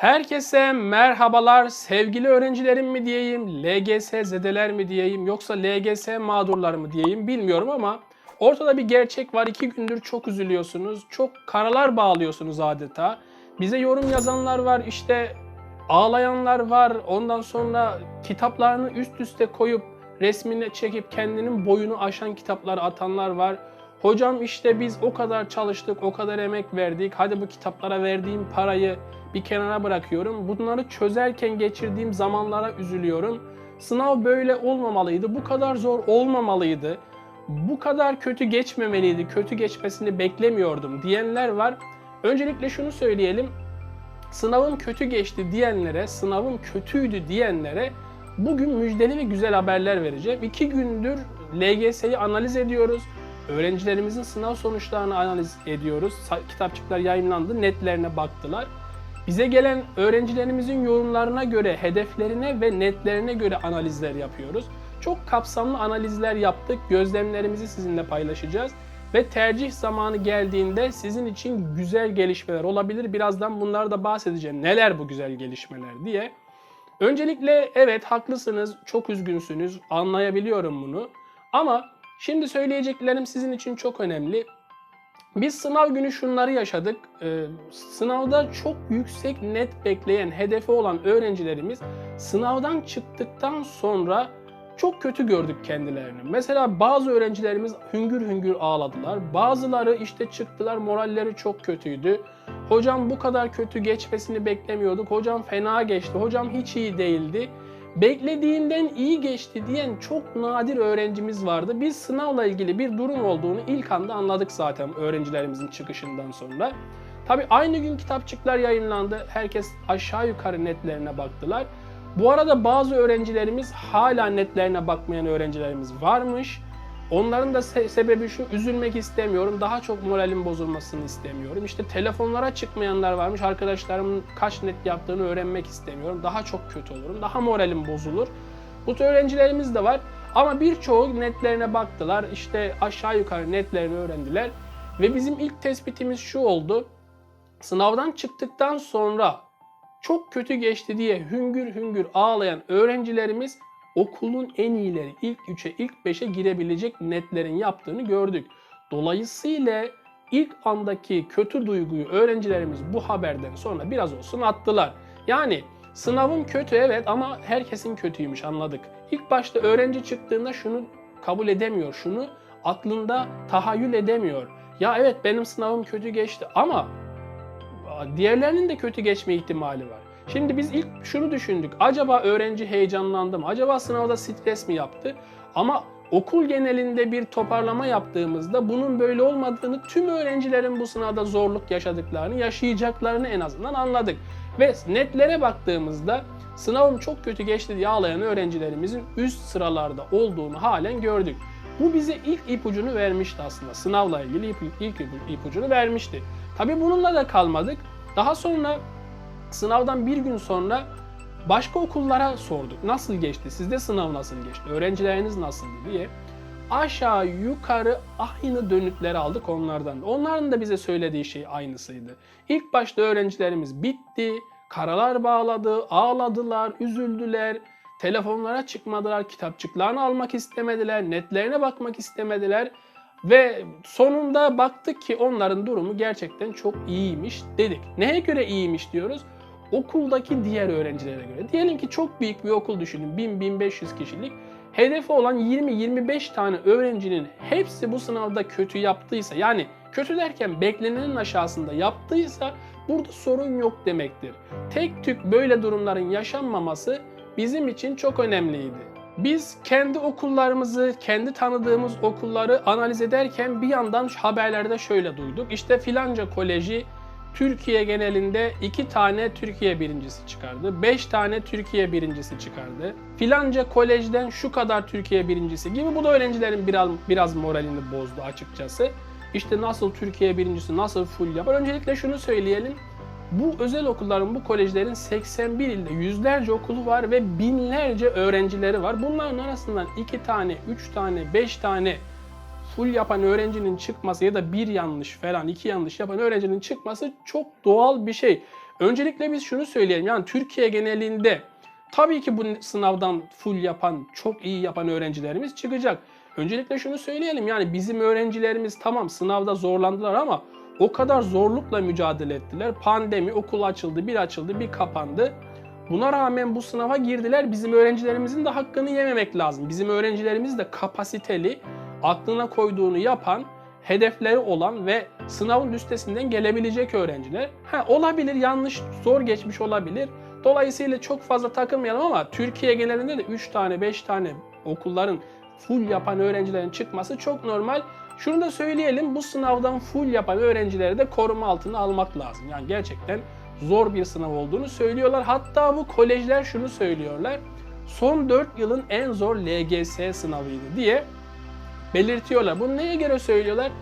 Herkese merhabalar sevgili öğrencilerim mi diyeyim, LGS zedeler mi diyeyim yoksa LGS mağdurlar mı diyeyim bilmiyorum ama ortada bir gerçek var. İki gündür çok üzülüyorsunuz, çok karalar bağlıyorsunuz adeta. Bize yorum yazanlar var, işte ağlayanlar var, ondan sonra kitaplarını üst üste koyup resmini çekip kendinin boyunu aşan kitaplar atanlar var. Hocam işte biz o kadar çalıştık, o kadar emek verdik. Hadi bu kitaplara verdiğim parayı bir kenara bırakıyorum. Bunları çözerken geçirdiğim zamanlara üzülüyorum. Sınav böyle olmamalıydı. Bu kadar zor olmamalıydı. Bu kadar kötü geçmemeliydi. Kötü geçmesini beklemiyordum diyenler var. Öncelikle şunu söyleyelim. Sınavım kötü geçti diyenlere, sınavım kötüydü diyenlere bugün müjdeli ve güzel haberler vereceğim. İki gündür LGS'yi analiz ediyoruz. Öğrencilerimizin sınav sonuçlarını analiz ediyoruz. Kitapçıklar yayınlandı, netlerine baktılar. Bize gelen öğrencilerimizin yorumlarına göre, hedeflerine ve netlerine göre analizler yapıyoruz. Çok kapsamlı analizler yaptık. Gözlemlerimizi sizinle paylaşacağız. Ve tercih zamanı geldiğinde sizin için güzel gelişmeler olabilir. Birazdan bunları da bahsedeceğim. Neler bu güzel gelişmeler diye. Öncelikle evet haklısınız, çok üzgünsünüz, anlayabiliyorum bunu. Ama şimdi söyleyeceklerim sizin için çok önemli. Biz sınav günü şunları yaşadık. Ee, sınavda çok yüksek net bekleyen, hedefi olan öğrencilerimiz sınavdan çıktıktan sonra çok kötü gördük kendilerini. Mesela bazı öğrencilerimiz hüngür hüngür ağladılar. Bazıları işte çıktılar moralleri çok kötüydü. Hocam bu kadar kötü geçmesini beklemiyorduk. Hocam fena geçti. Hocam hiç iyi değildi. Beklediğinden iyi geçti diyen çok nadir öğrencimiz vardı. Biz sınavla ilgili bir durum olduğunu ilk anda anladık zaten öğrencilerimizin çıkışından sonra. Tabi aynı gün kitapçıklar yayınlandı. Herkes aşağı yukarı netlerine baktılar. Bu arada bazı öğrencilerimiz hala netlerine bakmayan öğrencilerimiz varmış. Onların da se- sebebi şu, üzülmek istemiyorum, daha çok moralim bozulmasını istemiyorum. İşte telefonlara çıkmayanlar varmış, arkadaşlarımın kaç net yaptığını öğrenmek istemiyorum. Daha çok kötü olurum, daha moralim bozulur. Bu tür öğrencilerimiz de var. Ama birçoğu netlerine baktılar, işte aşağı yukarı netlerini öğrendiler. Ve bizim ilk tespitimiz şu oldu. Sınavdan çıktıktan sonra çok kötü geçti diye hüngür hüngür ağlayan öğrencilerimiz okulun en iyileri ilk 3'e ilk 5'e girebilecek netlerin yaptığını gördük. Dolayısıyla ilk andaki kötü duyguyu öğrencilerimiz bu haberden sonra biraz olsun attılar. Yani sınavım kötü evet ama herkesin kötüymüş anladık. İlk başta öğrenci çıktığında şunu kabul edemiyor, şunu aklında tahayyül edemiyor. Ya evet benim sınavım kötü geçti ama diğerlerinin de kötü geçme ihtimali var. Şimdi biz ilk şunu düşündük. Acaba öğrenci heyecanlandı mı? Acaba sınavda stres mi yaptı? Ama okul genelinde bir toparlama yaptığımızda bunun böyle olmadığını, tüm öğrencilerin bu sınavda zorluk yaşadıklarını, yaşayacaklarını en azından anladık. Ve netlere baktığımızda sınavım çok kötü geçti diye ağlayan öğrencilerimizin üst sıralarda olduğunu halen gördük. Bu bize ilk ipucunu vermişti aslında. Sınavla ilgili ilk, ipucunu vermişti. Tabi bununla da kalmadık. Daha sonra sınavdan bir gün sonra başka okullara sorduk. Nasıl geçti? Sizde sınav nasıl geçti? Öğrencileriniz nasıldı diye. Aşağı yukarı aynı dönütleri aldık onlardan. Onların da bize söylediği şey aynısıydı. İlk başta öğrencilerimiz bitti, karalar bağladı, ağladılar, üzüldüler. Telefonlara çıkmadılar, kitapçıklarını almak istemediler, netlerine bakmak istemediler. Ve sonunda baktık ki onların durumu gerçekten çok iyiymiş dedik. Neye göre iyiymiş diyoruz? Okuldaki diğer öğrencilere göre. Diyelim ki çok büyük bir okul düşünün. 1000-1500 kişilik. Hedefi olan 20-25 tane öğrencinin hepsi bu sınavda kötü yaptıysa yani kötü derken beklenenin aşağısında yaptıysa burada sorun yok demektir. Tek tük böyle durumların yaşanmaması bizim için çok önemliydi. Biz kendi okullarımızı, kendi tanıdığımız okulları analiz ederken bir yandan haberlerde şöyle duyduk. İşte filanca koleji Türkiye genelinde 2 tane Türkiye birincisi çıkardı. 5 tane Türkiye birincisi çıkardı. Filanca kolejden şu kadar Türkiye birincisi gibi bu da öğrencilerin biraz, biraz moralini bozdu açıkçası. İşte nasıl Türkiye birincisi, nasıl full yapar. Öncelikle şunu söyleyelim. Bu özel okulların, bu kolejlerin 81 ilde yüzlerce okulu var ve binlerce öğrencileri var. Bunların arasından 2 tane, 3 tane, 5 tane full yapan öğrencinin çıkması ya da bir yanlış falan, iki yanlış yapan öğrencinin çıkması çok doğal bir şey. Öncelikle biz şunu söyleyelim. Yani Türkiye genelinde tabii ki bu sınavdan full yapan, çok iyi yapan öğrencilerimiz çıkacak. Öncelikle şunu söyleyelim. Yani bizim öğrencilerimiz tamam sınavda zorlandılar ama o kadar zorlukla mücadele ettiler. Pandemi, okul açıldı, bir açıldı, bir kapandı. Buna rağmen bu sınava girdiler. Bizim öğrencilerimizin de hakkını yememek lazım. Bizim öğrencilerimiz de kapasiteli, aklına koyduğunu yapan, hedefleri olan ve sınavın üstesinden gelebilecek öğrenciler. Ha, olabilir, yanlış, zor geçmiş olabilir. Dolayısıyla çok fazla takılmayalım ama Türkiye genelinde de 3 tane, 5 tane okulların full yapan öğrencilerin çıkması çok normal. Şunu da söyleyelim, bu sınavdan full yapan öğrencileri de koruma altına almak lazım. Yani gerçekten zor bir sınav olduğunu söylüyorlar. Hatta bu kolejler şunu söylüyorlar. Son 4 yılın en zor LGS sınavıydı diye belirtiyorlar. Bunu neye göre söylüyorlar?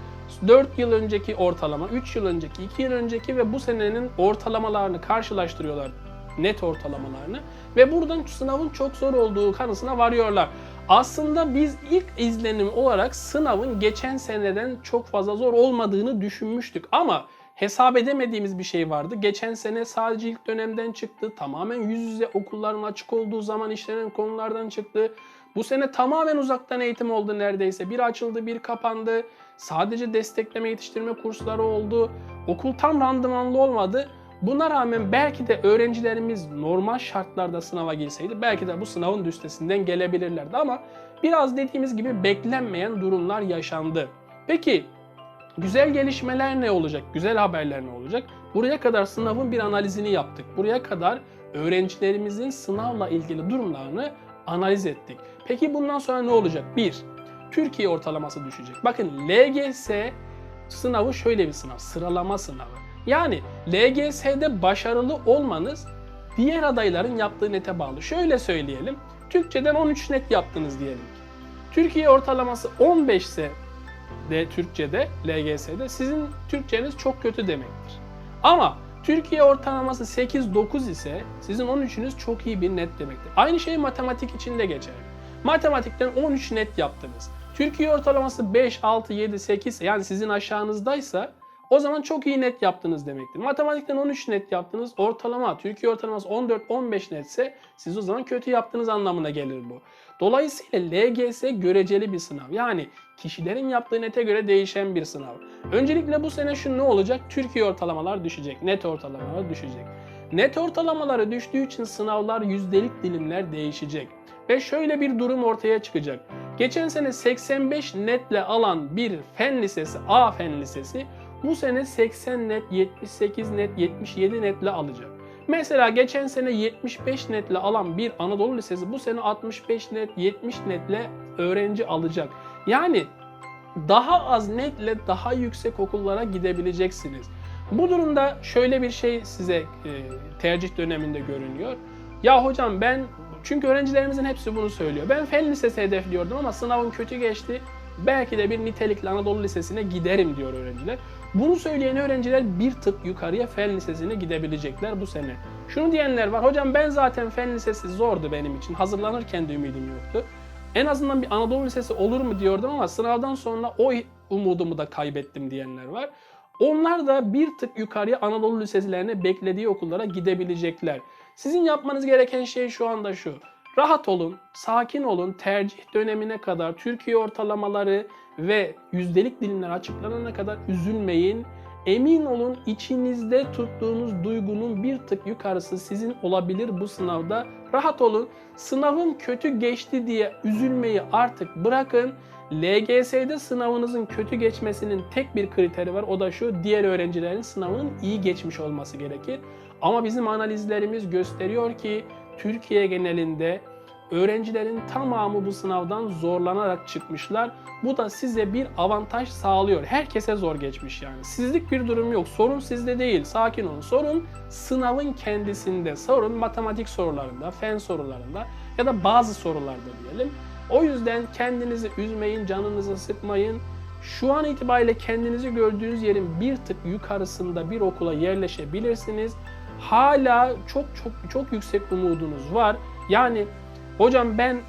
4 yıl önceki ortalama, 3 yıl önceki, 2 yıl önceki ve bu senenin ortalamalarını karşılaştırıyorlar. Net ortalamalarını. Ve buradan sınavın çok zor olduğu kanısına varıyorlar. Aslında biz ilk izlenim olarak sınavın geçen seneden çok fazla zor olmadığını düşünmüştük. Ama hesap edemediğimiz bir şey vardı. Geçen sene sadece ilk dönemden çıktı. Tamamen yüz yüze okulların açık olduğu zaman işlenen konulardan çıktı. Bu sene tamamen uzaktan eğitim oldu neredeyse. Bir açıldı, bir kapandı. Sadece destekleme yetiştirme kursları oldu. Okul tam randımanlı olmadı. Buna rağmen belki de öğrencilerimiz normal şartlarda sınava girseydi belki de bu sınavın üstesinden gelebilirlerdi ama biraz dediğimiz gibi beklenmeyen durumlar yaşandı. Peki güzel gelişmeler ne olacak? Güzel haberler ne olacak? Buraya kadar sınavın bir analizini yaptık. Buraya kadar öğrencilerimizin sınavla ilgili durumlarını analiz ettik. Peki bundan sonra ne olacak? 1. Türkiye ortalaması düşecek. Bakın LGS sınavı şöyle bir sınav. Sıralama sınavı. Yani LGS'de başarılı olmanız diğer adayların yaptığı nete bağlı. Şöyle söyleyelim. Türkçeden 13 net yaptınız diyelim ki. Türkiye ortalaması 15 ise de Türkçede, LGS'de sizin Türkçeniz çok kötü demektir. Ama Türkiye ortalaması 8-9 ise sizin 13'ünüz çok iyi bir net demektir. Aynı şey matematik için de geçerli. Matematikten 13 net yaptınız. Türkiye ortalaması 5, 6, 7, 8 yani sizin aşağınızdaysa o zaman çok iyi net yaptınız demektir. Matematikten 13 net yaptınız. Ortalama, Türkiye ortalaması 14-15 netse siz o zaman kötü yaptığınız anlamına gelir bu. Dolayısıyla LGS göreceli bir sınav. Yani kişilerin yaptığı nete göre değişen bir sınav. Öncelikle bu sene şu ne olacak? Türkiye ortalamalar düşecek. Net ortalamalar düşecek. Net ortalamaları düştüğü için sınavlar yüzdelik dilimler değişecek. Ve şöyle bir durum ortaya çıkacak. Geçen sene 85 netle alan bir fen lisesi, A fen lisesi bu sene 80 net, 78 net, 77 netle alacak. Mesela geçen sene 75 netle alan bir Anadolu Lisesi bu sene 65 net, 70 netle öğrenci alacak. Yani daha az netle daha yüksek okullara gidebileceksiniz. Bu durumda şöyle bir şey size e, tercih döneminde görünüyor. Ya hocam ben çünkü öğrencilerimizin hepsi bunu söylüyor. Ben fen lisesi hedefliyordum ama sınavım kötü geçti. Belki de bir nitelikli Anadolu Lisesi'ne giderim diyor öğrenciler. Bunu söyleyen öğrenciler bir tık yukarıya fen lisesine gidebilecekler bu sene. Şunu diyenler var. Hocam ben zaten fen lisesi zordu benim için. Hazırlanırken de ümidim yoktu. En azından bir Anadolu Lisesi olur mu diyordum ama sınavdan sonra o umudumu da kaybettim diyenler var. Onlar da bir tık yukarıya Anadolu Lisesilerine beklediği okullara gidebilecekler. Sizin yapmanız gereken şey şu anda şu. Rahat olun, sakin olun. Tercih dönemine kadar Türkiye ortalamaları ve yüzdelik dilimler açıklanana kadar üzülmeyin. Emin olun içinizde tuttuğunuz duygunun bir tık yukarısı sizin olabilir bu sınavda. Rahat olun. Sınavın kötü geçti diye üzülmeyi artık bırakın. LGS'de sınavınızın kötü geçmesinin tek bir kriteri var. O da şu diğer öğrencilerin sınavının iyi geçmiş olması gerekir. Ama bizim analizlerimiz gösteriyor ki Türkiye genelinde öğrencilerin tamamı bu sınavdan zorlanarak çıkmışlar. Bu da size bir avantaj sağlıyor. Herkese zor geçmiş yani. Sizlik bir durum yok. Sorun sizde değil. Sakin olun. Sorun sınavın kendisinde. Sorun matematik sorularında, fen sorularında ya da bazı sorularda diyelim. O yüzden kendinizi üzmeyin, canınızı sıkmayın. Şu an itibariyle kendinizi gördüğünüz yerin bir tık yukarısında bir okula yerleşebilirsiniz. Hala çok çok çok yüksek umudunuz var. Yani hocam ben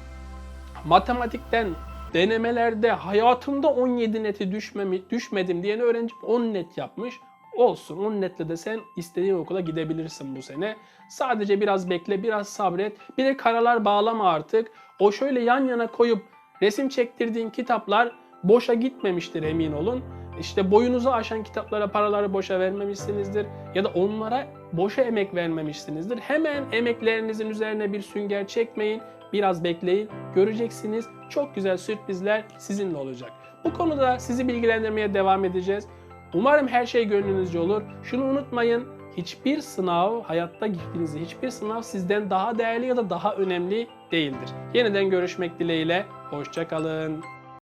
matematikten denemelerde hayatımda 17 neti düşmemi, düşmedim diyen öğrenci 10 net yapmış. olsun. Onun netle de sen istediğin okula gidebilirsin bu sene. Sadece biraz bekle, biraz sabret. Bir de karalar bağlama artık. O şöyle yan yana koyup resim çektirdiğin kitaplar boşa gitmemiştir emin olun. İşte boyunuzu aşan kitaplara paraları boşa vermemişsinizdir ya da onlara boşa emek vermemişsinizdir. Hemen emeklerinizin üzerine bir sünger çekmeyin. Biraz bekleyin. Göreceksiniz çok güzel sürprizler sizinle olacak. Bu konuda sizi bilgilendirmeye devam edeceğiz. Umarım her şey gönlünüzce olur. Şunu unutmayın. Hiçbir sınav, hayatta gittiğiniz hiçbir sınav sizden daha değerli ya da daha önemli değildir. Yeniden görüşmek dileğiyle. Hoşçakalın.